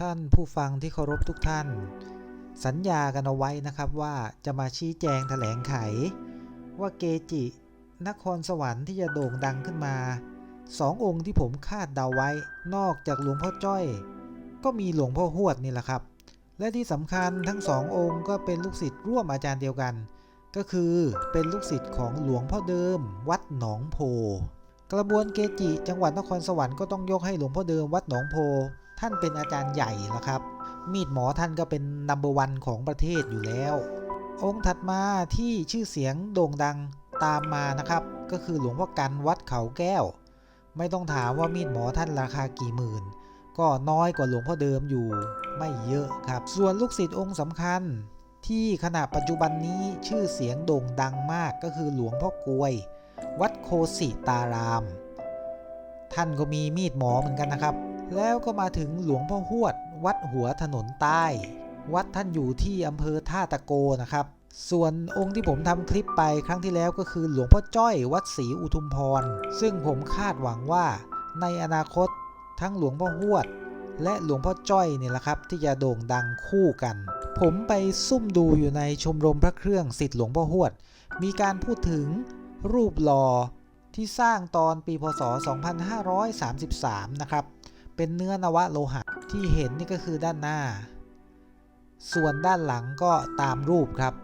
ท่านผู้ฟังที่เคารพทุกท่าน สัญญากันเอาไว้นะครับว่าจะมาชี้แจงแถลงไข ว่าเกจินครสวรรค์ที่จะโด่งดังขึ้นมาสององค์ที่ผมคาดเดาไว้ นอกจากหลวงพ่อจ้อย ก็มีหลวงพ่อหวดนี่แหละครับ และที่สำคัญทั้งสององค์ก็เป็นลูกศิษย์ร่วมอาจารย์เดียวกัน ก็คือเป็นลูกศิษย์ของหลวงพ่อเดิม วัดหนองโพ กระบวนเกจิ จังหวัดนครสวรรค์ก็ต้องยกให้หลวงพ่อเดิมวัดหนองโพ ท่านเป็นอาจารย์ใหญ่ละครับ มีดหมอท่านก็เป็นนัมเบอร์วันของประเทศอยู่แล้ว องค์ถัดมาที่ชื่อเสียงโด่งดังตามมานะครับ ก็คือหลวงพ่อกันวัดเขาแก้ว ไม่ต้องถามว่ามีดหมอท่านราคากี่หมื่น ก็น้อยกว่าหลวงพ่อเดิมอยู่ไม่เยอะครับ ส่วนลูกศิษย์องค์สำคัญที่ขณะปัจจุบันนี้ชื่อเสียงโด่งดังมากก็คือหลวงพ่อกลวย วัดโคสิตาราม ท่านก็มีมีดหมอเหมือนกันนะครับ แล้วก็มาถึงหลวงพ่อหวด วัดหัวถนนใต้ วัดท่านอยู่ที่อำเภอท่าตะโกนะครับ ส่วนองค์ที่ผมทำคลิปไปครั้งที่แล้วก็คือหลวงพ่อจ้อยวัดศรีอุทุมพร ซึ่งผมคาดหวังว่าในอนาคตทั้งหลวงพ่อหวด และหลวงพ่อจ้อยเนี่ยแหละครับ ที่จะโด่งดังคู่กัน ผมไปซุ่มดูอยู่ในชมรมพระเครื่องสิทธิหลวงพ่อหวด มีการพูดถึงรูปหล่อที่สร้างตอนปีพศ 2533 นะครับ เป็นเนื้อนวะโลหะที่เห็นนี่ก็คือด้านหน้า ส่วนด้านหลังก็ตามรูปครับ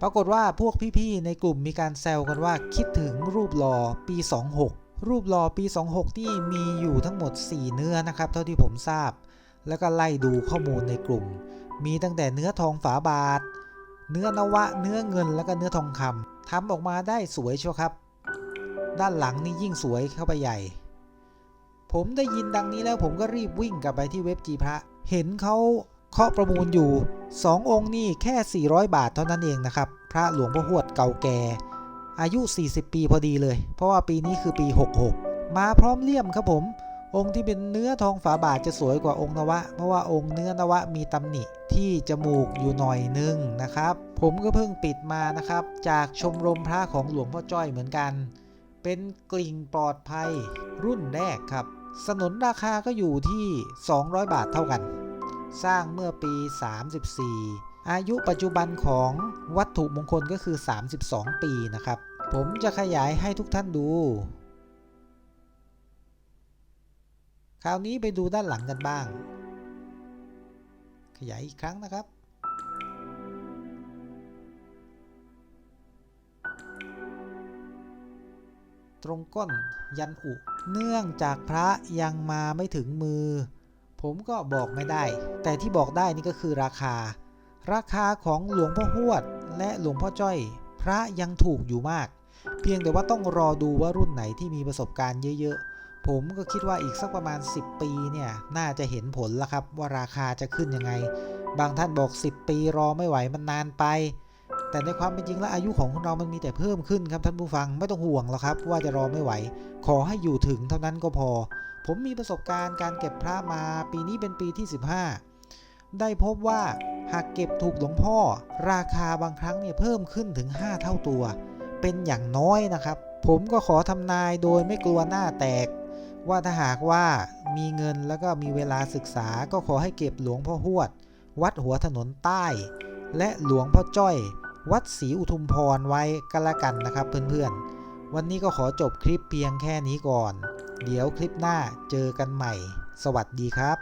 ปรากฏว่าพวกพี่ๆในกลุ่มมีการแซวกันว่าคิดถึงรูปหล่อปี 26 รูปหล่อปี 26 ที่มีอยู่ทั้งหมด 4 เนื้อนะครับ เท่าที่ผมทราบ แล้วก็ไล่ดูข้อมูลในกลุ่ม มีตั้งแต่เนื้อทองฝาบาท เนื้อนวะ เนื้อเงินแล้วก็เนื้อทองคำทำออกมาได้สวยชัวครับ ด้านหลังนี่ยิ่งสวยเข้าไปใหญ่ ผมได้ยินดังนี้แล้วผมก็รีบวิ่งกลับไปที่เว็บจีพระ เห็นเขาเคาะประมูลอยู่ 2 องค์นี่แค่ 400 บาทเท่านั้นเองนะครับ พระหลวงพ่อหวดเก่าแก่ อายุ 40 ปีพอดีเลย เพราะว่าปีนี้คือปี 66 มาพร้อมเลี่ยมครับผม องค์ที่เป็นเนื้อทองฝาบาทจะสวยกว่าองค์นวะ เพราะว่าองค์เนื้อนวะมีตำหนิที่จมูกอยู่หน่อยนึงนะครับ ผมก็เพิ่งปิดมานะครับ จากชมรมพระของหลวงพ่อจ้อยเหมือนกัน เป็นกลิ่งปลอดภัยรุ่นแรกครับ สนนราคาก็อยู่ที่ 200 บาทเท่ากัน สร้างเมื่อปี 34 อายุปัจจุบันของวัตถุมงคลก็คือ 32 ปีนะครับ ผมจะขยายให้ทุกท่านดู คราวนี้ไปดูด้านหลังกันบ้าง ขยายอีกครั้งนะครับ ตรงก้นยันอุ เนื่องจากพระยังมาไม่ถึงมือ ผมก็บอกไม่ได้ แต่ที่บอกได้นี่ก็คือราคา ราคาของหลวงพ่อหวดและหลวงพ่อจ้อย พระยังถูกอยู่มาก เพียงแต่ว่าต้องรอดูว่ารุ่นไหนที่มีประสบการณ์เยอะๆ ผมก็คิดว่าอีกสักประมาณ 10 ปีเนี่ยน่าจะเห็นผลแล้วครับว่าราคาจะขึ้นยังไง บางท่านบอก 10 ปีรอไม่ไหวมันนานไป แต่ในความเป็นจริงแล้วอายุของเรามันมีแต่เพิ่มขึ้นครับท่านผู้ฟังไม่ต้องห่วงหรอกครับ ว่าจะรอไม่ไหว ขอให้อยู่ถึงเท่านั้นก็พอ ผมมีประสบการณ์การเก็บพระมาปีนี้เป็นปีที่ 15 ได้พบว่าหากเก็บถูกหลวงพ่อ ราคาบางครั้งเนี่ยเพิ่มขึ้นถึง 5 เท่าตัว เป็นอย่างน้อยนะครับ ผมก็ขอทำนายโดยไม่กลัวหน้าแตก ว่าถ้าหากว่ามีเงินแล้วก็มีเวลาศึกษาก็ขอให้เก็บหลวงพ่อหวด วัดหัวถนนใต้ และหลวงพ่อจ้อย วัดศรีอุทุมพรไว้ก็แล้วกันนะครับเพื่อนๆ วันนี้ก็ขอจบคลิปเพียงแค่นี้ก่อน เดี๋ยวคลิปหน้าเจอกันใหม่ สวัสดีครับ